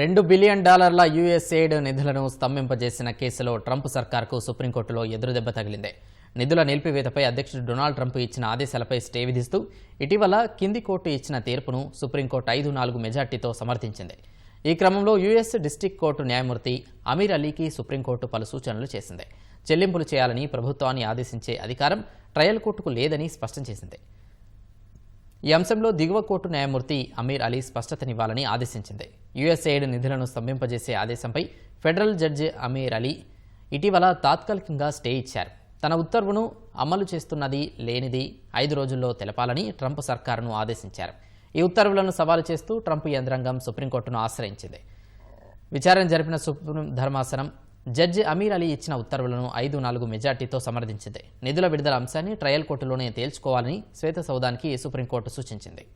రెండు బిలియన్ డాలర్ల యుఎస్ఏడ్ నిధులను స్తంభింపజేసిన కేసులో ట్రంప్ సర్కార్కు సుప్రీంకోర్టులో ఎదురుదెబ్బ తగిలింది. నిధుల నిలిపివేతపై అధ్యక్షుడు డొనాల్డ్ ట్రంప్ ఇచ్చిన ఆదేశాలపై స్టే విధిస్తూ ఇటీవల కింది కోర్టు ఇచ్చిన తీర్పును సుప్రీంకోర్టు ఐదు నాలుగు మెజార్టీతో సమర్థించింది. ఈ క్రమంలో యుఎస్ డిస్టిక్ కోర్టు న్యాయమూర్తి అమీర్ అలీకి సుప్రీంకోర్టు పలు సూచనలు చేసింది. చెల్లింపులు చేయాలని ప్రభుత్వాన్ని ఆదేశించే అధికారం ట్రయల్ కోర్టుకు లేదని స్పష్టం చేసింది. ఈ అంశంలో దిగువ కోర్టు న్యాయమూర్తి అమీర్ అలీ స్పష్టతనివ్వాలని ఆదేశించింది. యుఎస్ఏడ్ నిధులను స్తంభింపజేసే ఆదేశంపై ఫెడరల్ జడ్జి అమీర్ అలీ ఇటీవల తాత్కాలికంగా స్టే ఇచ్చారు. తన ఉత్తర్వును అమలు చేస్తున్నది లేనిది ఐదు రోజుల్లో తెలపాలని ట్రంప్ సర్కారును ఆదేశించారు. ఈ ఉత్తర్వులను సవాలు చేస్తూ ట్రంప్ యంత్రాంగం సుప్రీంకోర్టును ఆశ్రయించింది. విచారణ జరిపిన సుప్రీం ధర్మాసనం జడ్జి అమీర్ అలీ ఇచ్చిన ఉత్తర్వులను ఐదు నాలుగు మెజార్టీతో సమర్థించింది. నిధుల విడుదల అంశాన్ని ట్రయల్ కోర్టులోనే తేల్చుకోవాలని శ్వేత సౌదానికి సుప్రీంకోర్టు సూచించింది.